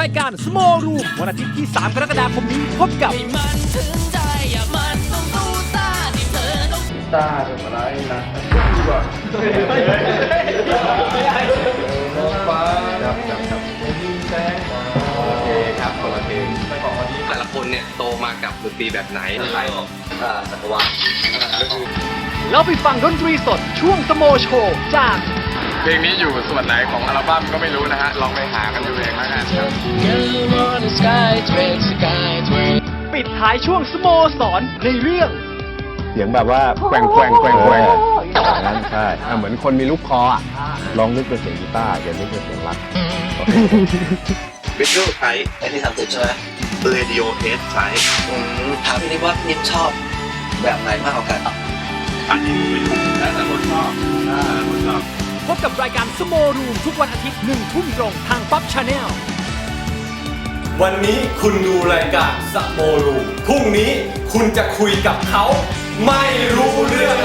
รายการ Small Room วันอาทิตย์ที่ 3 กรกฎาคมนี้พบกับมันถึงใจอย่ามันต้องสู้ซ่าที่เธอต้องตาเป็นอะไรนะดีกว่าฟ้าจับจับจับยิงแสงโอเคครับคนละเพลงไปของวันนี้แต่ละคนเนี่ยโตมากับดนตรีแบบไหนใครอ่าจักรวาลแล้วไปฟังดนตรีสดช่วงสโมโชว์จาก เพลงนี้อยู่ส่วนไหนของอัลบั้มก็ไม่รู้นะฮะ ลองไปหากันดูเองแล้วกันครับ Girl on the sky train sky train ปิดท้ายช่วงสโมสรในเรื่อง เสียงแบบว่าแกว่งแกว่งแกว่งแกว่งอย่างนั้นใช่อะเหมือนคนมีลูกคออะลองนึกเป็นเสียงกีตาร์อย่านึกเป็นเสียงรักวิทยุใช้ไอ้ที่ทำสุดใช่ไหมเรดิโอเอสใช้ถามพี่นิดว่านิดชอบแบบไหนมากกว่ากันอันนี้ไม่รู้แต่แต่คนชอบแต่คนชอบพบกับรายการสโมรูมทุกวันอาทิตย์หนึ่งทุ่มตรงทางป๊อปชาแนล วันนี้คุณดูรายการสโมรูพรุ่งนี้คุณจะคุยกับเขา ไม่รู้เรื่อง